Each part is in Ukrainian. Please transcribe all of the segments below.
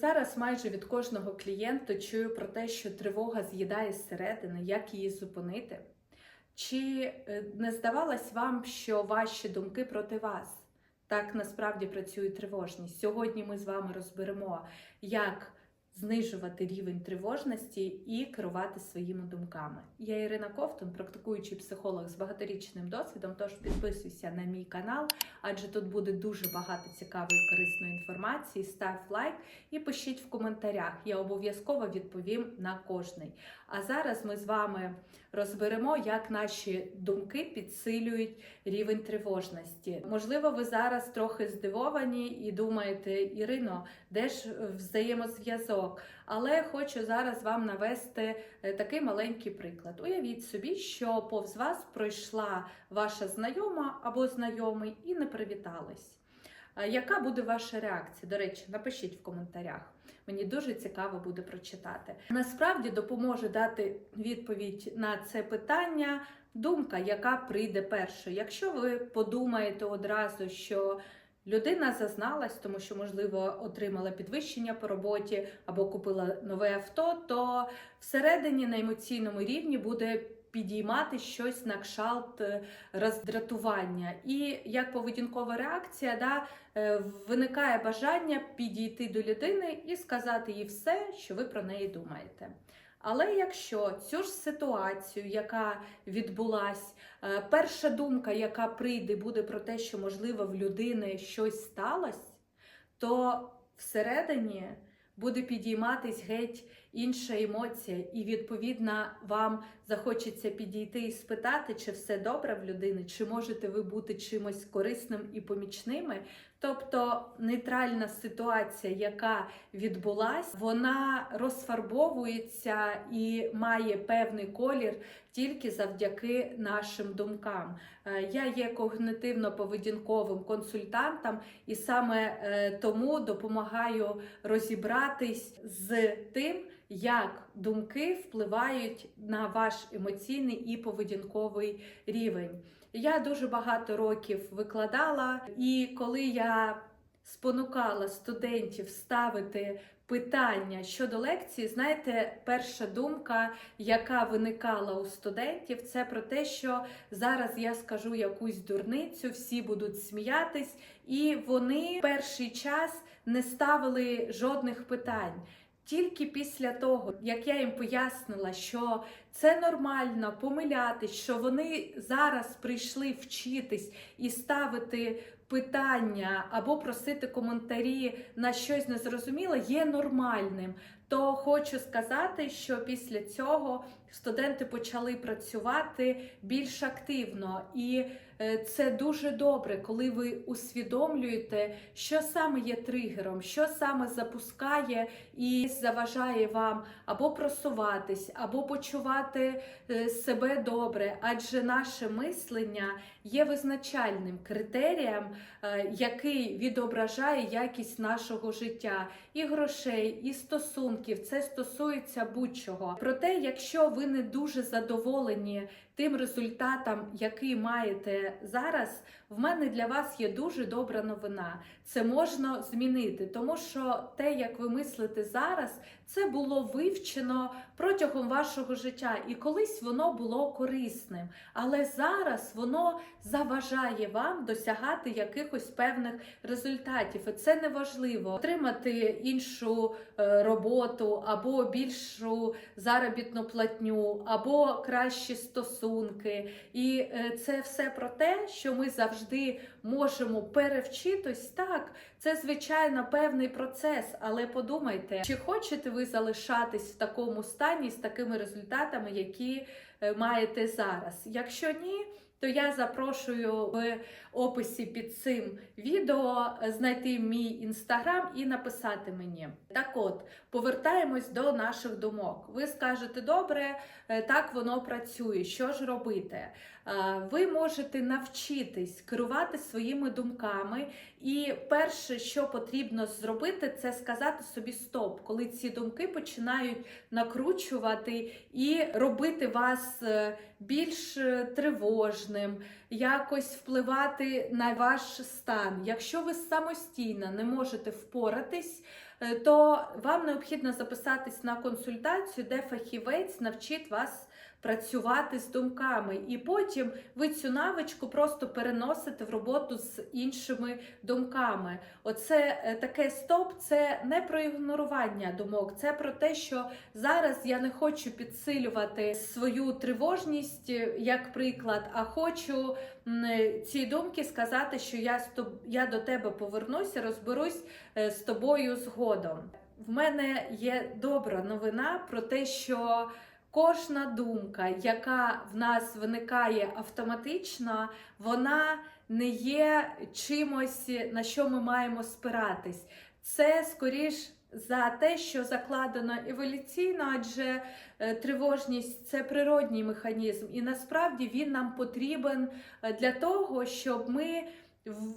Зараз майже від кожного клієнта чую про те, що тривога з'їдає зсередини, як її зупинити. Чи е, не здавалось вам, що ваші думки проти вас? Так насправді працює тривожність. Сьогодні ми з вами розберемо, як знижувати рівень тривожності і керувати своїми думками. Я Ірина Ковтун, практикуючий психолог з багаторічним досвідом. Тож підписуйся на мій канал, адже тут буде дуже багато цікавої корисної інформації. Став лайк і пишіть в коментарях. Я обов'язково відповім на кожний. А зараз ми з вами розберемо, як наші думки підсилюють рівень тривожності. Можливо, ви зараз трохи здивовані і думаєте, Ірино, де ж взаємозв'язок? Але хочу зараз вам навести е, такий маленький приклад. Уявіть собі, що повз вас пройшла ваша знайома або знайомий і не привітались. Е, Яка буде ваша реакція? До речі, напишіть в коментарях. Мені дуже цікаво буде прочитати. Насправді допоможе дати відповідь на це питання думка, яка прийде першою. Якщо ви подумаєте одразу, що людина зазналась, тому що, можливо, отримала підвищення по роботі або купила нове авто, то всередині на емоційному рівні буде підіймати щось на кшалт е, роздратування. І як поведінкова реакція, да, е, виникає бажання підійти до людини і сказати їй все, що ви про неї думаєте. Але якщо цю ж ситуацію, яка відбулась, е, перша думка, яка прийде, буде про те, що можливо в людини щось сталося, то всередині буде підійматись геть інша емоція, і відповідно вам захочеться підійти і спитати, чи все добре в людини, чи можете ви бути чимось корисним і помічними. Тобто нейтральна ситуація, яка відбулась, вона розфарбовується і має певний колір тільки завдяки нашим думкам. Е, Я є когнитивно-поведінковим консультантом і саме е, тому допомагаю розібратись з тим, як думки впливають на ваш емоційний і поведінковий рівень. Я дуже багато років викладала, і коли я спонукала студентів ставити питання щодо лекції, знаєте, перша думка, яка виникала у студентів, це про те, що зараз я скажу якусь дурницю, всі будуть сміятись, і вони перший час не ставили жодних питань. Тільки після того, як я їм пояснила, що це нормально помилятись, що вони зараз прийшли вчитись і ставити питання або просити коментарі на щось незрозуміле, є нормальним. То хочу сказати, що після цього студенти почали працювати більш активно, і це дуже добре, коли ви усвідомлюєте, що саме є тригером, що саме запускає і заважає вам або просуватись, або почувати е, себе добре, адже наше мислення є визначальним критерієм, е, який відображає якість нашого життя, і грошей, і стосунків. Це стосується будь-чого. Проте, якщо ви не дуже задоволені тим результатом, який маєте зараз, в мене для вас є дуже добра новина. Це можна змінити, тому що те, як ви мислите зараз, це було вивчено протягом вашого життя, і колись воно було корисним. Але зараз воно заважає вам досягати якихось певних результатів. І це неважливо отримати іншу е, роботу або більшу заробітну платню, або кращі стосунки. І е, це все про те, що ми завжди можемо перевчитись. Так, це звичайно певний процес, але подумайте, чи хочете ви залишатись в такому стані з такими результатами, які е, маєте зараз? Якщо ні, то я запрошую в описі під цим відео знайти мій інстаграм і написати мені. Так от, повертаємось до наших думок. Ви скажете, добре, е, так воно працює. Що ж робити? Е, Ви можете навчитись керувати своїми думками, і перше, що потрібно зробити, це сказати собі стоп, коли ці думки починають накручувати і робити вас е, більш е, тривожним, якось впливати на ваш стан. Якщо ви самостійно не можете впоратись то вам необхідно записатись на консультацію, де фахівець навчить вас працювати з думками, і потім ви цю навичку просто переносите в роботу з іншими думками. Оце е, таке стоп, це не про ігнорування думок, це про те, що зараз я не хочу підсилювати свою тривожність е, як приклад, а хочу е, ці думки сказати, що я я до тебе повернуся, розберусь з тобою згодом. В мене є добра новина про те, що кожна думка, яка в нас виникає автоматично, вона не є чимось, на що ми маємо спиратись. Це скоріш за те, що закладено еволюційно, адже е, тривожність це природній механізм, і насправді він нам потрібен е, для того, щоб ми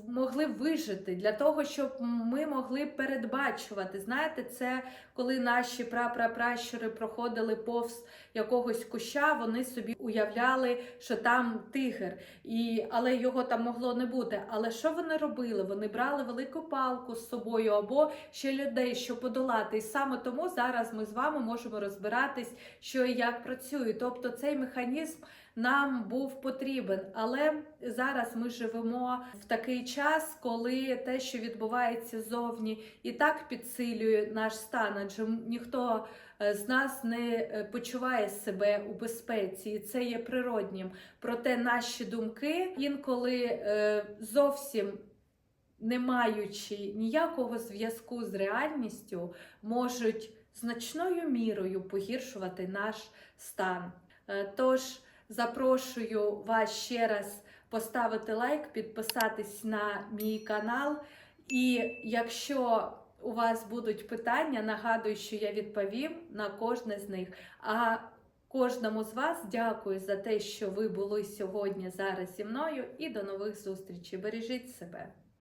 могли вижити, для того, щоб ми могли передбачувати. Знаєте, це коли наші прапрапращури проходили повз якогось куща, вони собі уявляли, що там тигр, і, але його там могло не бути. Але що вони робили? Вони брали велику палку з собою або ще людей, щоб подолати. І саме тому зараз ми з вами можемо розбиратись, що і як працює. Тобто цей механізм нам був потрібен. Але зараз ми живемо в такий час, коли те, що відбувається зовні, і так підсилює наш стан, адже ніхто е, з нас не е, почуває себе у безпеці, і це є природнім. Проте наші думки інколи е, зовсім. Не маючи ніякого зв'язку з реальністю, можуть значною мірою погіршувати наш стан. Тож запрошую вас ще раз поставити лайк, підписатись на мій канал. І якщо у вас будуть питання, нагадую, що я відповім на кожне з них. А кожному з вас дякую за те, що ви були сьогодні зараз зі мною, і до нових зустрічей. Бережіть себе.